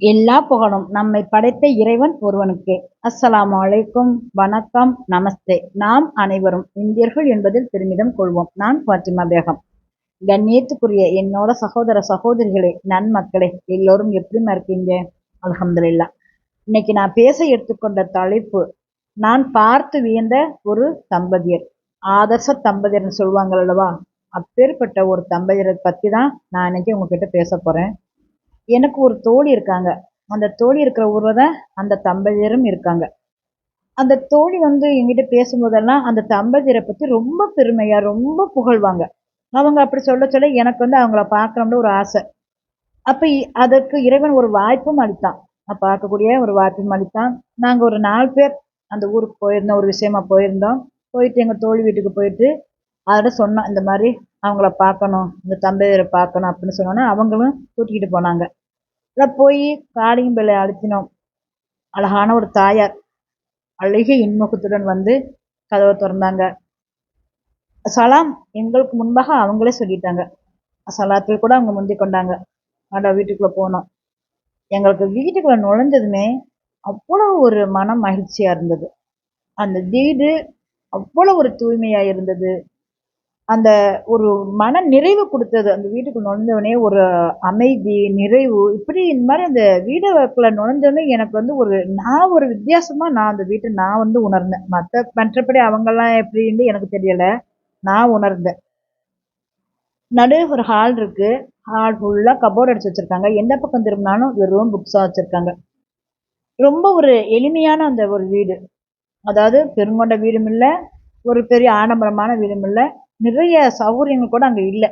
எல்லா புகழும் நம்மை படைத்த இறைவன் ஒருவனுக்கே. அஸ்ஸலாமு அலைக்கும். வணக்கம். நமஸ்தே. நாம் அனைவரும் இந்தியர்கள் என்பதில் பெருமிதம் கொள்வோம். நான் பாத்திமா பேகம். கண்ணியத்துக்குரிய என்னோட சகோதர சகோதரிகளே நன்மக்களே எல்லோரும் எப்படிமா இருக்கீங்க? அலமதுல்லா இன்னைக்கு நான் பேச எடுத்துக்கொண்ட தலைப்பு நான் பார்த்து வியந்த ஒரு தம்பதியர். ஆதர்ச தம்பதியர்னு சொல்லுவாங்க அல்லவா? அப்பேற்பட்ட ஒரு தம்பதியரை பற்றி தான் நான் இன்னைக்கு உங்ககிட்ட பேச போகிறேன் எனக்கு ஒரு தோழி இருக்காங்க. அந்த தோழி இருக்கிற ஊரில் தான் அந்த தம்பதியரும் இருக்காங்க. அந்த தோழி வந்து எங்கிட்ட பேசும்போதெல்லாம் அந்த தம்பதியரை பற்றி ரொம்ப பெருமையாக ரொம்ப புகழ்வாங்க. அவங்க அப்படி சொல்ல சொல்ல எனக்கு வந்து அவங்கள பார்க்கணும்னு ஒரு ஆசை. அப்போ அதற்கு இறைவன் ஒரு வாய்ப்பும் அளித்தான். பார்க்கக்கூடிய ஒரு வாய்ப்பும் அளித்தான். நாங்கள் ஒரு நாலு பேர் அந்த ஊருக்கு போயிருந்தோம் ஒரு விஷயமா போயிருந்தோம். போயிட்டு எங்கள் தோழி வீட்டுக்கு போயிட்டு அதோட சொன்னோம் இந்த மாதிரி அவங்கள பார்க்கணும் இந்த தம்பதியரை பார்க்கணும் அப்படின்னு சொன்னோன்னே அவங்களும் கூட்டிக்கிட்டு போனாங்க. அதில் போய் காளியும் பிள்ளை அழுத்தினோம் அழகான ஒரு தாயார். அழகிய இன்முகத்துடன் வந்து கதவை திறந்தாங்க. சலாம் எங்களுக்கு முன்பாக அவங்களே சொல்லிட்டாங்க. சலாத்தில் கூட அவங்க முந்தி கொண்டாங்க. ஆடா வீட்டுக்குள்ளே போனோம். எங்களுக்கு வீட்டுக்குள்ளே நுழைஞ்சதுமே அவ்வளோ ஒரு மனம் மகிழ்ச்சியாக இருந்தது. அந்த வீடு அவ்வளோ ஒரு தூய்மையாக இருந்தது. அந்த ஒரு மன நிறைவு கொடுத்தது. அந்த வீட்டுக்கு நுழைஞ்சவொடனே ஒரு அமைதி நிறைவு. இப்படி இந்த மாதிரி அந்த வீடுக்குள்ள நுழைஞ்சோடனே எனக்கு வந்து ஒரு நான் ஒரு வித்தியாசமாக நான் அந்த வீட்டை நான் வந்து உணர்ந்தேன். மற்ற மற்றபடி அவங்கெல்லாம் எப்படின்னு எனக்கு தெரியலை. நான் உணர்ந்தேன். நடு ஒரு ஹால் இருக்கு. ஹால் ஃபுல்லாக கபோர்டு அடிச்சு வச்சுருக்காங்க. எந்த பக்கம் திரும்பினாலும் வெறும் புக்ஸாக வச்சுருக்காங்க. ரொம்ப ஒரு எளிமையான அந்த ஒரு வீடு. அதாவது பெருங்கொண்ட வீடும் இல்லை ஒரு பெரிய ஆடம்பரமான வீடும் இல்லை. நிறைய சௌகரியங்கள் கூட அங்கே இல்லை.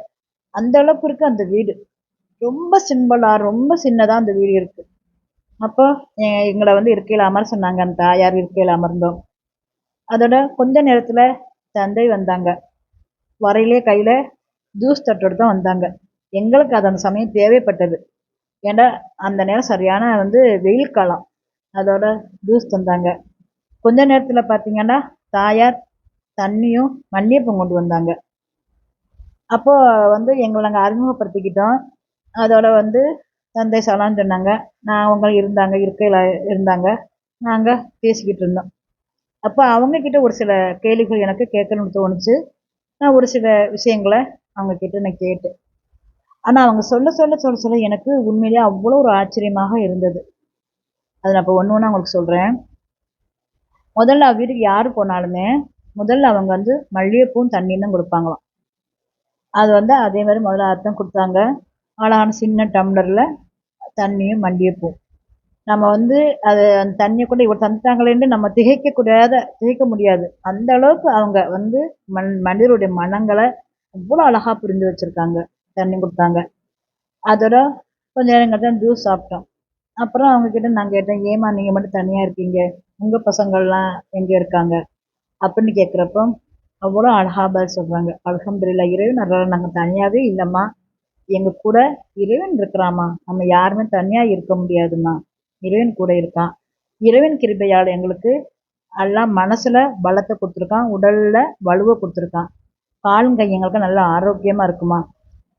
அந்த அளவுக்கு இருக்குது அந்த வீடு. ரொம்ப சிம்பிளாக ரொம்ப சின்னதாக அந்த வீடு இருக்குது அப்போ எங்களை வந்து இருக்கையில் அமர சொன்னாங்க. அந்த தாயார் இருக்கையில் அமர்ந்தோம். அதோட கொஞ்ச நேரத்தில் தந்தை வந்தாங்க. வரையிலே கையில் ஜூஸ் தட்டோடு தான் வந்தாங்க. எங்களுக்கு அது அந்த சமயம் தேவைப்பட்டது. ஏன்னா அந்த நேரம் சரியான வந்து வெயில் காலம். அதோட ஜூஸ் தந்தாங்க. கொஞ்ச நேரத்தில் பார்த்தீங்கன்னா தாயார் தண்ணியும் மல்லிகைப்பூவும் கொண்டு வந்தாங்க. அப்போது வந்து எங்களை நாங்கள் அறிமுகப்படுத்திக்கிட்டோம். அதோட வந்து தந்தை சலான்னு சொன்னாங்க. நான் அவங்க இருந்தாங்க இருக்கையில் இருந்தாங்க. நாங்கள் பேசிக்கிட்டு இருந்தோம். அப்போ அவங்கக்கிட்ட ஒரு சில கேள்விகள் எனக்கு கேட்கணும்னு தோணுச்சு. நான் ஒரு சில விஷயங்களை அவங்கக்கிட்ட நான் கேட்டேன். ஆனால் அவங்க சொல்ல சொல்ல சொல்ல சொல்ல எனக்கு உண்மையிலேயே அவ்வளோ ஒரு ஆச்சரியமாக இருந்தது. அதை நான் இப்போ ஒன்று ஒன்று அவங்களுக்கு சொல்கிறேன் முதல்ல வீட்டுக்கு யார் போனாலுமே முதல்ல அவங்க வந்து மல்லிகைப்பூவும் தண்ணியும் தான் கொடுப்பாங்களாம். அது வந்து அதே மாதிரி முதல்ல அர்த்தம் கொடுத்தாங்க. அழகான சின்ன டம்ளரில் தண்ணியும் மல்லிகைப்பூவும் நம்ம வந்து அது அந்த தண்ணியை கூட இவர் தந்துட்டாங்களேன்னு நம்ம திகைக்கக்கூடாத திகைக்க முடியாது. அந்த அளவுக்கு அவங்க வந்து மண் மனிதருடைய மனங்களை அவ்வளோ அழகாக புரிஞ்சு வச்சுருக்காங்க. தண்ணி கொடுத்தாங்க. அதோட கொஞ்ச நேரம் கழிச்சு ஜூஸ் சாப்பிட்டோம். அப்புறம் அவங்கக்கிட்ட நான் கேட்டேன் ஏமா நீங்கள் மட்டும் தனியாக இருக்கீங்க. உங்கள் பசங்கள்லாம் எங்கே இருக்காங்க? அப்படின்னு கேட்குறப்போ அவ்வளோ அழகாக பதில் சொல்கிறாங்க அலகம்துல்லா இறைவன் அருளால் நாங்கள் தனியாகவே இல்லைம்மா. எங்கள் கூட இறைவன் இருக்கிறாம்மா. நம்ம யாருமே தனியாக இருக்க முடியாதும்மா. இறைவன் கூட இருக்கான். இறைவன் கிருபையால் எங்களுக்கு எல்லாம் மனசில் பலத்தை கொடுத்துருக்கான். உடலில் வலுவை கொடுத்துருக்கான். காலும் கை எங்களுக்கு நல்லா ஆரோக்கியமாக இருக்குமா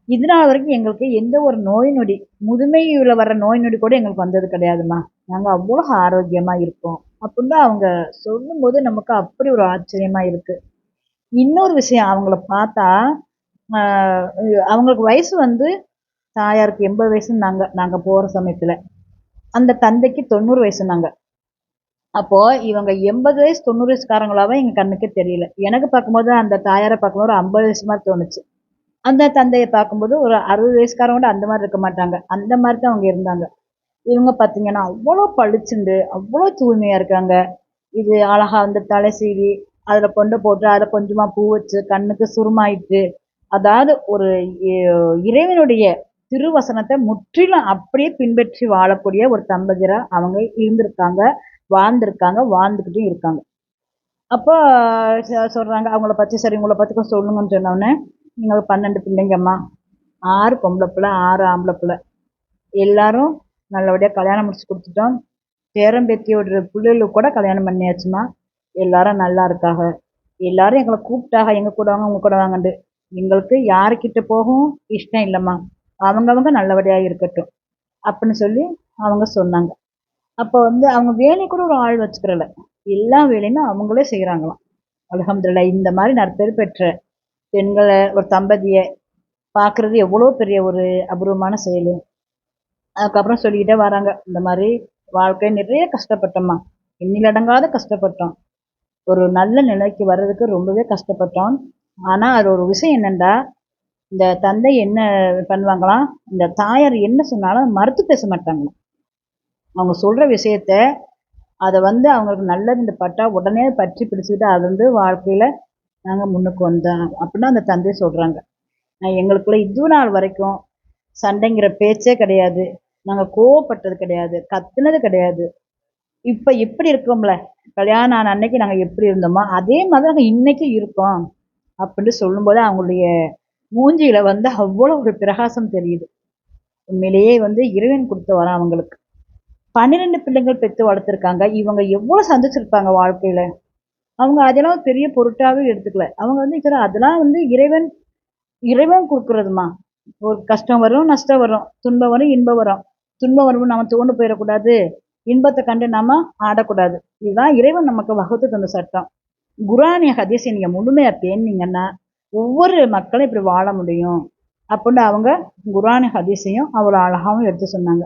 இதனால் வரைக்கும் எங்களுக்கு எந்த ஒரு நோய் நொடி முதுமையில் வர நோய் நொடி கூட எங்களுக்கு வந்தது கிடையாதுமா நாங்கள் அவ்வளோ ஆரோக்கியமாக இருக்கோம். அப்படின்னு அவங்க சொல்லும்போது நமக்கு அப்படி ஒரு ஆச்சரியமாக இருக்குது இன்னொரு விஷயம் அவங்கள பார்த்தா அவங்களுக்கு வயசு வந்து தாயாருக்கு எண்பது வயசுன்னாங்க நாங்கள் போகிற சமயத்தில். அந்த தந்தைக்கு தொண்ணூறு வயசுனாங்க அப்போது இவங்க எண்பது வயசு தொண்ணூறு வயசுக்காரங்களாவே எங்கள் கண்ணுக்கே தெரியல. எனக்கு பார்க்கும்போது அந்த தாயாரை பார்க்கும்போது ஒரு ஐம்பது வயசு மாதிரி தோணுச்சு. அந்த தந்தையை பார்க்கும்போது ஒரு அறுபது வயசுக்காரங்க கூட அந்த மாதிரி இருக்க மாட்டாங்க. அந்த மாதிரி தான் அவங்க இருந்தாங்க. இவங்க பார்த்தீங்கன்னா அவ்வளோ பளிச்சுண்டு அவ்வளோ தூய்மையாக இருக்காங்க. இது அழகாக வந்து தலை சீவி அதில் கொண்டு போட்டு அதில் கொஞ்சமாக பூ வச்சு கண்ணுக்கு சுருமாயிட்டு அதாவது ஒரு இறைவனுடைய திருவசனத்தை முற்றிலும் அப்படியே பின்பற்றி வாழக்கூடிய ஒரு தம்பதியராக அவங்க இருந்திருக்காங்க வாழ்ந்திருக்காங்க வாழ்ந்துக்கிட்டும் இருக்காங்க. அப்போ சொல்கிறாங்க அவங்கள பற்றி சரி உங்களை பற்றி கொஞ்சம் சொல்லுங்கன்னு சொன்னோடனே நீங்கள் பன்னெண்டு பிள்ளைங்கம்மா. ஆறு பொம்பளை பிள்ளை ஆறு ஆம்பளை பிள்ளை. எல்லாரும் நல்லபடியாக கல்யாணம் முடிச்சு கொடுத்துட்டோம். பேரம்பேத்தியோட பிள்ளைகளுக்கு கூட கல்யாணம் பண்ணியாச்சுமா? எல்லாரும் நல்லா இருக்காங்க. எல்லாரும் எங்களை கூப்பிட்டாக எங்கள் கூட வாங்க உங்கள் கூட வாங்கண்டு எங்களுக்கு யாருக்கிட்ட போகவும் இஷ்டம் இல்லைம்மா. அவங்கவங்க நல்லபடியாக இருக்கட்டும் அப்படின்னு சொல்லி அவங்க சொன்னாங்க. அப்போ வந்து அவங்க வேலை கூட ஒரு ஆள் வச்சுக்கிறல. எல்லா வேலையுமே அவங்களே செய்கிறாங்களாம் அல்ஹம்துலில்லா இந்த மாதிரி நற்பேர் பெற்ற பெண்களை ஒரு தம்பதியை பார்க்குறது எவ்வளோ பெரிய ஒரு அபூர்வமான செயல். அதுக்கப்புறம் சொல்லிக்கிட்டே வராங்க. இந்த மாதிரி வாழ்க்கை நிறைய கஷ்டப்பட்டோம்மா. எண்ணிலடங்காத கஷ்டப்பட்டோம். ஒரு நல்ல நிலைக்கு வர்றதுக்கு ரொம்பவே கஷ்டப்பட்டோம். ஆனால் அது ஒரு விஷயம் என்னென்னா இந்த தந்தை என்ன பண்ணுவாங்களாம் இந்த தாயார் என்ன சொன்னாலும் மறுத்து பேச மாட்டாங்களாம் அவங்க சொல்கிற விஷயத்த அதை வந்து அவங்களுக்கு நல்லது இந்த பட்டா உடனே பற்றி பிடிச்சிக்கிட்டு அது வந்து வாழ்க்கையில் நாங்கள் முன்னுக்கு வந்தோம். அப்படின்னு அந்த தந்தை சொல்கிறாங்க எங்களுக்குள்ள இது நாள் வரைக்கும் சண்டைங்கிற பேச்சே கிடையாது. நாங்கள் கோவப்பட்டது கிடையாது கத்துனது கிடையாது. இப்போ எப்படி இருக்கோம்ல? கல்யாணம் ஆன அன்னைக்கு நாங்கள் எப்படி இருந்தோமோ அதே மாதிரி நாங்கள் இன்னைக்கு இருக்கோம் அப்படின்னு சொல்லும்போது அவங்களுடைய மூஞ்சியில வந்து அவ்வளோ ஒரு பிரகாசம் தெரியுது. உண்மையிலேயே வந்து இறைவன் கொடுத்து வரான் அவங்களுக்கு. பன்னிரெண்டு பிள்ளைங்கள் பெற்று வளர்த்துருக்காங்க. இவங்க எவ்வளோ சந்திச்சிருப்பாங்க வாழ்க்கையில? அவங்க அதெல்லாம் பெரிய பொருட்டாவே எடுத்துக்கல. அவங்க வந்து சரி அதெல்லாம் வந்து இறைவன் இறைவன் கொடுக்குறதுமா ஒரு கஷ்டம் வரும் நஷ்டம் வரும். துன்பம் வரும் இன்பம் வரும். துன்பம் வரும் நம்ம தோண்டு போயிடக்கூடாது. இன்பத்தை கண்டு நம்ம ஆடக்கூடாது. இதுதான் இறைவன் நமக்கு வகுத்து தந்த சட்டம். குரானிய ஹதீஸை நீங்கள் முழுமையாக தேர்ந்தீங்கன்னா ஒவ்வொரு மக்களும் இப்படி வாழ முடியும். அப்படின்னு அவங்க குரானி ஹதீஸையும் அவ்வளோ அழகாகவும் எடுத்து சொன்னாங்க.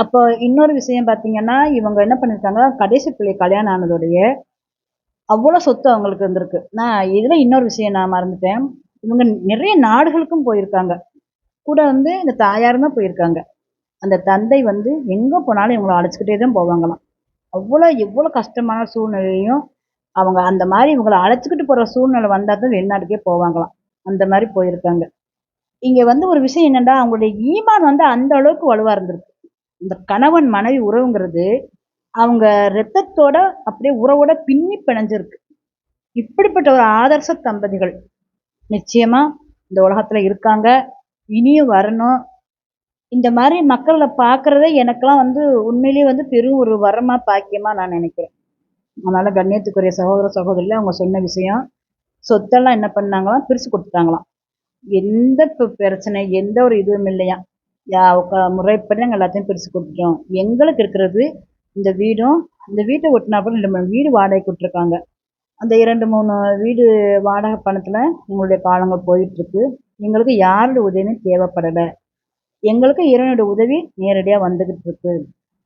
அப்போ இன்னொரு விஷயம் பார்த்தீங்கன்னா இவங்க என்ன பண்ணியிருக்காங்க கடைசி பிள்ளை கல்யாணம் ஆனதோடைய அவ்வளோ சொத்து அவங்களுக்கு இருந்திருக்கு. நான் இதில் இன்னொரு விஷயம் நான் மறந்துட்டேன். இவங்க நிறைய நாடுகளுக்கும் போயிருக்காங்க. கூட வந்து இந்த தாயாருமே போயிருக்காங்க. அந்த தந்தை வந்து எங்கே போனாலும் இவங்களை அழைச்சிக்கிட்டே தான் போவாங்களாம். அவ்வளோ எவ்வளோ கஷ்டமான சூழ்நிலையும் அவங்க அந்த மாதிரி இவங்களை அழைச்சிக்கிட்டு போகிற சூழ்நிலை வந்தால் தான் வெளிநாட்டுக்கே போவாங்களாம். அந்த மாதிரி போயிருக்காங்க. இங்கே வந்து ஒரு விஷயம் என்னென்னா அவங்களுடைய ஈமான் வந்து அந்த அளவுக்கு வலுவாக இருந்திருக்கு. இந்த கணவன் மனைவி உறவுங்கிறது அவங்க ரத்தத்தோட அப்படியே உறவோட பின்னி பிணைஞ்சிருக்கு. இப்படிப்பட்ட ஒரு ஆதர்ச தம்பதிகள் நிச்சயமாக இந்த உலகத்தில் இருக்காங்க. இனியும் வரணும். இந்த மாதிரி மக்களை பார்க்குறதே எனக்கெல்லாம் வந்து உண்மையிலேயே வந்து பெரும் ஒரு வரமா பாக்கியமாக நான் நினைக்கிறேன். அதனால் கண்ணியத்துக்குரிய சகோதர சகோதரியில் அவங்க சொன்ன விஷயம் சொத்தெல்லாம் என்ன பண்ணாங்களாம்? பிரித்து கொடுத்துட்டாங்களாம். எந்த பிரச்சனை எந்த ஒரு இதுவும் இல்லையா? யா முறைப்படி நாங்கள் எல்லாத்தையும் பிரித்து கொடுத்துட்டோம். எங்களுக்கு இருக்கிறது இந்த வீடும் இந்த வீட்டை ஒட்டினா கூட ரெண்டு மூணு வீடு வாடகை கொடுத்துருக்காங்க அந்த இரண்டு மூணு வீடு வாடகை பணத்தில் எங்களுடைய காலங்கள் போயிட்டுருக்கு எங்களுக்கு யாருடைய உதவியும் தேவைப்படலை. எங்களுக்கு இறைவனுடைய உதவி நேரடியாக வந்துக்கிட்டு இருக்கு.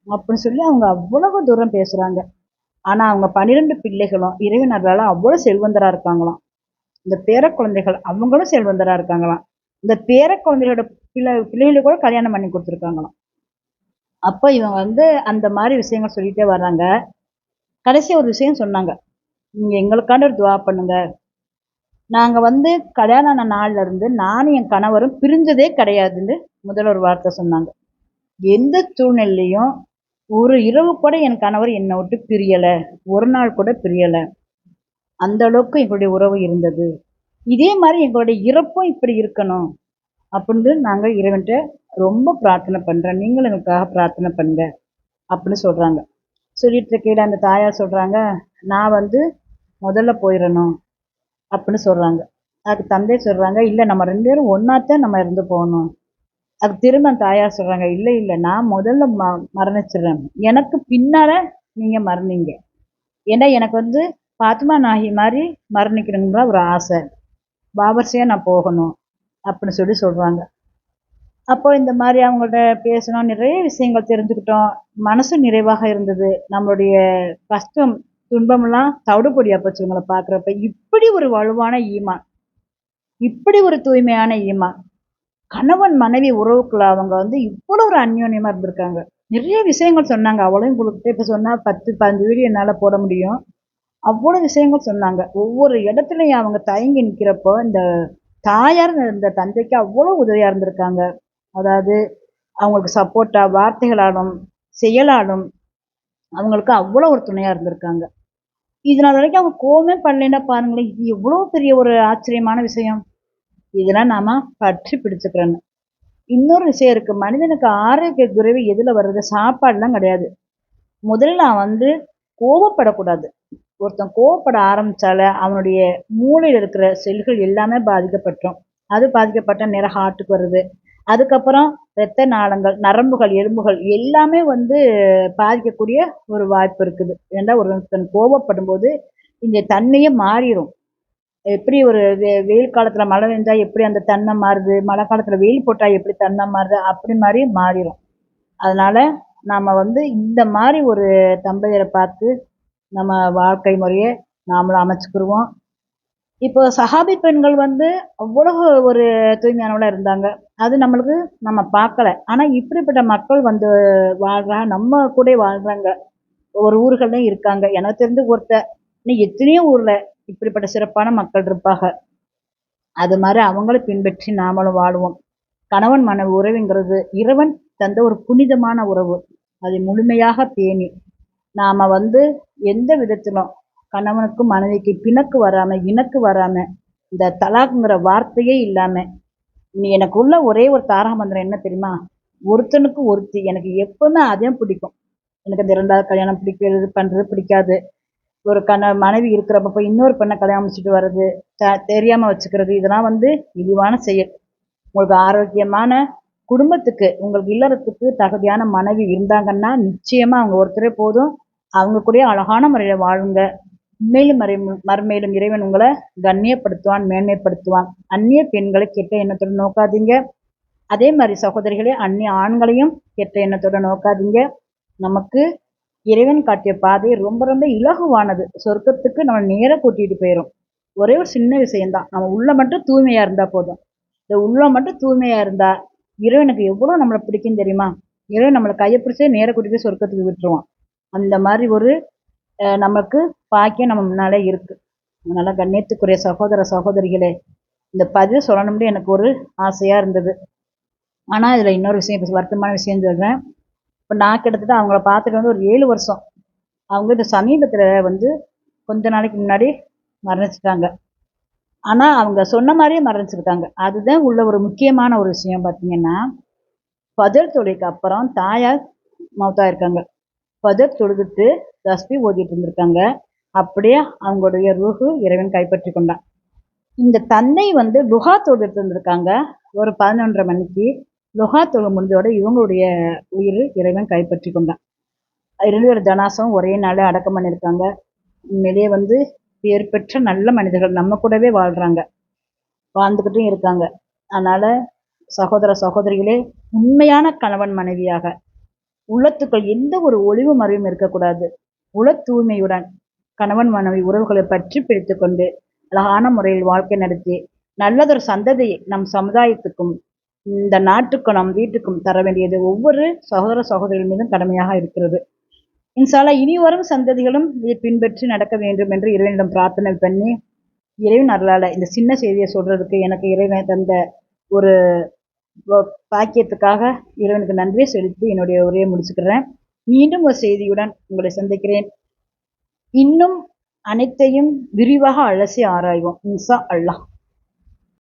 அப்படின்னு சொல்லி அவங்க அவ்வளவு தூரம் பேசுகிறாங்க ஆனால் அவங்க பன்னிரெண்டு பிள்ளைகளும் இறைவனர்களால் அவ்வளோ செல்வந்தராக இருக்காங்களாம். இந்த பேர குழந்தைகள் அவங்களும் செல்வந்தராக இருக்காங்களாம். இந்த பேர குழந்தைகளோட பிள்ளை பிள்ளைகளுக்கு கூட கல்யாணம் பண்ணி கொடுத்துருக்காங்களாம். அப்போ இவங்க வந்து அந்த மாதிரி விஷயங்கள் சொல்லிகிட்டே வர்றாங்க. கடைசி ஒரு விஷயம் சொன்னாங்க. நீங்கள் எங்களுக்காண்ட ஒரு துவா பண்ணுங்கள் நாங்கள் வந்து கல்யாணம் ஆன நாள்ல இருந்து நானும் என் கணவரும் பிரிஞ்சதே கிடையாதுன்னு முதல் ஒரு வார்த்தை சொன்னாங்க. எந்த சூழ்நிலையும் ஒரு இரவு கூட என் கணவர் என்னை விட்டு பிரியலை. ஒரு நாள் கூட பிரியலை. அந்த அளவுக்கு எங்களுடைய உறவு இருந்தது. இதே மாதிரி எங்களுடைய இறப்பும் இப்படி இருக்கணும் அப்படின்னு நாங்கள் இறைவன்கிட்ட ரொம்ப பிரார்த்தனை பண்ணுறேன் நீங்களும் எங்களுக்காக பிரார்த்தனை பண்ணுங்க அப்படின்னு சொல்கிறாங்க சொல்லிட்டு இருக்கையில் அந்த தாயார் சொல்கிறாங்க நான் வந்து முதல்ல போயிடணும். அப்படின்னு சொல்கிறாங்க அதுக்கு தந்தை சொல்கிறாங்க இல்லை நம்ம ரெண்டு பேரும் ஒன்றாத்தான் நம்ம இருந்து போகணும். அது திரும்ப தாயார் சொல்கிறாங்க இல்லை இல்லை நான் முதல்ல ம மரணிச்சிடுறேன். எனக்கு பின்னால் நீங்கள் மரணிங்க. ஏன்னா எனக்கு வந்து பாத்மா நாகி மாதிரி மரணிக்கணுங்கிற ஒரு ஆசை. பாபர்சியாக நான் போகணும். அப்படின்னு சொல்லி சொல்கிறாங்க அப்போ இந்த மாதிரி அவங்கள்ட்ட பேசணும் நிறைய விஷயங்கள் தெரிஞ்சுக்கிட்டோம். மனசு நிறைவாக இருந்தது. நம்மளுடைய கஷ்டம் துன்பமெல்லாம் தவிடுபொடியா போச்சு இவங்களை பார்க்குறப்ப. இப்படி ஒரு வலுவான ஈமான். இப்படி ஒரு தூய்மையான ஈமான். கணவன் மனைவி உறவுக்குள்ள அவங்க வந்து இவ்வளோ ஒரு அந்யோன்யமாக இருந்திருக்காங்க. நிறைய விஷயங்கள் சொன்னாங்க. அவ்வளோயும் கொடுத்துட்டு இப்போ சொன்னால் பத்து பதினஞ்சு வீடியோ என்னால் போட முடியும். அவ்வளோ விஷயங்கள் சொன்னாங்க. ஒவ்வொரு இடத்துலையும் அவங்க தயங்கி நிற்கிறப்போ இந்த தாயார் இந்த தந்தைக்கு அவ்வளோ உதவியாக இருந்திருக்காங்க. அதாவது அவங்களுக்கு சப்போர்ட்டாக வார்த்தைகளாலும் செயலாலும் அவங்களுக்கு அவ்வளோ ஒரு துணையாக இருந்திருக்காங்க. இதனால் வரைக்கும் அவங்க கோவமே பண்ணலைன்னா பாருங்களேன் இது எவ்வளோ பெரிய ஒரு ஆச்சரியமான விஷயம். இதெல்லாம் நாம் பற்றி பிடிச்சுக்கிறேன்னு இன்னொரு விஷயம் இருக்குது மனிதனுக்கு ஆரோக்கிய குறைவு எதில் வர்றது சாப்பாடுலாம் கிடையாது. முதல்ல நான் வந்து கோவப்படக்கூடாது ஒருத்தன் கோவப்பட ஆரம்பித்தால அவனுடைய மூளையில் இருக்கிற செல்கள் எல்லாமே பாதிக்கப்பட்டோம் அது பாதிக்கப்பட்ட நேரம் ஹார்ட்டுக்கு வருது. அதுக்கப்புறம் இரத்த நாளங்கள் நரம்புகள் எலும்புகள் எல்லாமே வந்து பாதிக்கக்கூடிய ஒரு வாய்ப்பு இருக்குது. ஏன்னா ஒருத்தன் கோவப்படும் போது இந்த தன்மையே மாறிடும் எப்படி ஒரு வெ வெயில் காலத்தில் மழை பெஞ்சால் எப்படி அந்த தன்மை மாறுது? மழை காலத்தில் வெயில் போட்டால் எப்படி தன்மை மாறுது? அப்படி மாதிரி மாறிடும் அதனால் நாம் வந்து இந்த மாதிரி ஒரு தம்பதியரை பார்த்து நம்ம வாழ்க்கை முறையை நாமளும் அமைச்சுக்கிடுவோம் இப்போ சஹாபி பெண்கள் வந்து அவ்வளவு ஒரு தூய்மையானவளாக இருந்தாங்க. அது நம்மளுக்கு நம்ம பார்க்கல. ஆனால் இப்படிப்பட்ட மக்கள் வந்து வாழ்கிறாங்க நம்ம கூட வாழ்கிறாங்க ஒரு ஊர்கள்லையும் இருக்காங்க. எனக்கு தெரிஞ்சு ஒருத்தர் இன்னும் எத்தனையோ ஊரில் இப்படிப்பட்ட சிறப்பான மக்கள் இருப்பாங்க. அது மாதிரி அவங்கள பின்பற்றி நாமளும் வாழுவோம். கணவன் மனைவி உறவுங்கிறது இறைவன் தந்த ஒரு புனிதமான உறவு. அதை முழுமையாக பேணி நாம் வந்து எந்த விதத்திலும் கணவனுக்கும் மனைவிக்கு பிணக்கு வராமல் இணக்கு வராமல் இந்த தலாக்குங்கிற வார்த்தையே இல்லாமல் நீ எனக்கு உள்ள ஒரே ஒரு தாரக மந்திரம் என்ன தெரியுமா? ஒருத்தனுக்கு ஒருத்தி. எனக்கு எப்பவுமே அதே பிடிக்கும். எனக்கு இந்த இரண்டாவது கல்யாணம் பிடிக்கிறது பண்ணுறது பிடிக்காது. ஒரு கண மனைவி இருக்கிறப்ப போய் இன்னொரு பெண்ணை கல்யாணம் முடிச்சுட்டு வர்றது த தெரியாமல் வச்சுக்கிறது இதெல்லாம் வந்து இழிவான செயல். உங்களுக்கு ஆரோக்கியமான குடும்பத்துக்கு உங்களுக்கு இல்லறத்துக்கு தகுதியான மனைவி இருந்தாங்கன்னா நிச்சயமாக அவங்க ஒருத்தரே போதும். அவங்க கூட அழகான முறையில் வாழுங்க. மேலும் மறை மறுமையிலும் இறைவன் உங்களை கண்ணியப்படுத்துவான் மேன்மைப்படுத்துவான். அந்நிய பெண்களை கெட்ட எண்ணத்துடன் நோக்காதீங்க. அதே மாதிரி சகோதரிகளே அந்நிய ஆண்களையும் கெட்ட எண்ணத்தோட நோக்காதீங்க. நமக்கு இறைவன் காட்டிய பாதை ரொம்ப ரொம்ப இலகுவானது. சொர்க்கத்துக்கு நம்ம நேராக கூட்டிகிட்டு போயிடும் ஒரே ஒரு சின்ன விஷயம்தான். நம்ம உள்ள மட்டும் தூய்மையாக இருந்தால் போதும். இந்த உள்ள மட்டும் தூய்மையாக இருந்தால் இறைவனுக்கு எவ்வளோ நம்மளை பிடிக்கும் தெரியுமா? இறைவன் நம்மளை கையை பிடிச்சே நேராக கூட்டிகிட்டு சொர்க்கத்துக்கு விட்டுருவான். அந்த மாதிரி ஒரு நமக்கு பாக்கியம் நம்ம முன்னால் இருக்குது அதனால் கண்ணியத்துக்குரிய சகோதர சகோதரிகளே இந்த பதிவு சொல்லணும்னு எனக்கு ஒரு ஆசையாக இருந்தது. ஆனால் இதில் இன்னொரு விஷயம் இப்போ வருத்தமான விஷயம் சொல்கிறேன் இப்போ நான் கிட்டத்தட்ட அவங்கள பார்த்துட்டு வந்து ஒரு ஏழு வருஷம். அவங்க இந்த சமீபத்தில் வந்து கொஞ்ச நாளைக்கு முன்னாடி மரணிச்சிட்டாங்க. ஆனால் அவங்க சொன்ன மாதிரியே மரணிச்சிருக்காங்க அதுதான் உள்ள ஒரு முக்கியமான ஒரு விஷயம் பார்த்தீங்கன்னா பதர் தொழிலுக்கு அப்புறம் தாயார் மௌத்தா இருக்காங்க. பதர் தொழுதுட்டு தஸ்பி ஓதிட்டு இருந்திருக்காங்க. அப்படியே அவங்களுடைய ரூஹு இறைவன் கைப்பற்றி கொண்டான். இந்த தந்தை வந்து லுஹா தொழுதுட்டு இருந்திருக்காங்க. ஒரு பதினொன்றரை மணிக்கு லுஹா தொழு முடிஞ்சோட இவங்களுடைய உயிர் இறைவன் கைப்பற்றி கொண்டான். இரண்டு பேர் ஜனாசம் ஒரே நாள் அடக்கம் பண்ணியிருக்காங்க. உண்மையிலேயே வந்து பேர் பெற்ற நல்ல மனிதர்கள் நம்ம கூடவே வாழ்கிறாங்க வாழ்ந்துக்கிட்டும் இருக்காங்க. அதனால் சகோதர சகோதரிகளே உண்மையான கணவன் மனைவியாக உள்ளத்துக்குள் எந்த ஒரு ஒளிவு மறைவும் இருக்கக்கூடாது. உள தூய்மையுடன் கணவன் மனைவி உறவுகளை பற்றி பிடித்து கொண்டு அழகான முறையில் வாழ்க்கை நடத்தி நல்லதொரு சந்ததியை நம் சமுதாயத்துக்கும் இந்த நாட்டுக்கும் நம் வீட்டுக்கும் தர வேண்டியது ஒவ்வொரு சகோதர சகோதரிகள் மீதும் கடமையாக இருக்கிறது. இன்சாலா இனி வரும் சந்ததிகளும் இதை பின்பற்றி நடக்க வேண்டும் என்று இறைவனிடம் பிரார்த்தனை பண்ணி இறைவன் அருளால இந்த சின்ன செய்தியை சொல்றதுக்கு எனக்கு இறைவன் தந்த ஒரு பாக்கியத்துக்காக இறைவனுக்கு நன்றியை செலுத்தி என்னுடைய உரையை முடிச்சுக்கிறேன். மீண்டும் ஒரு செய்தியுடன் உங்களை சந்திக்கிறேன். இன்னும் அனைத்தையும் விரிவாக அலசி ஆராய்வோம். இன்சா அல்லாஹ்.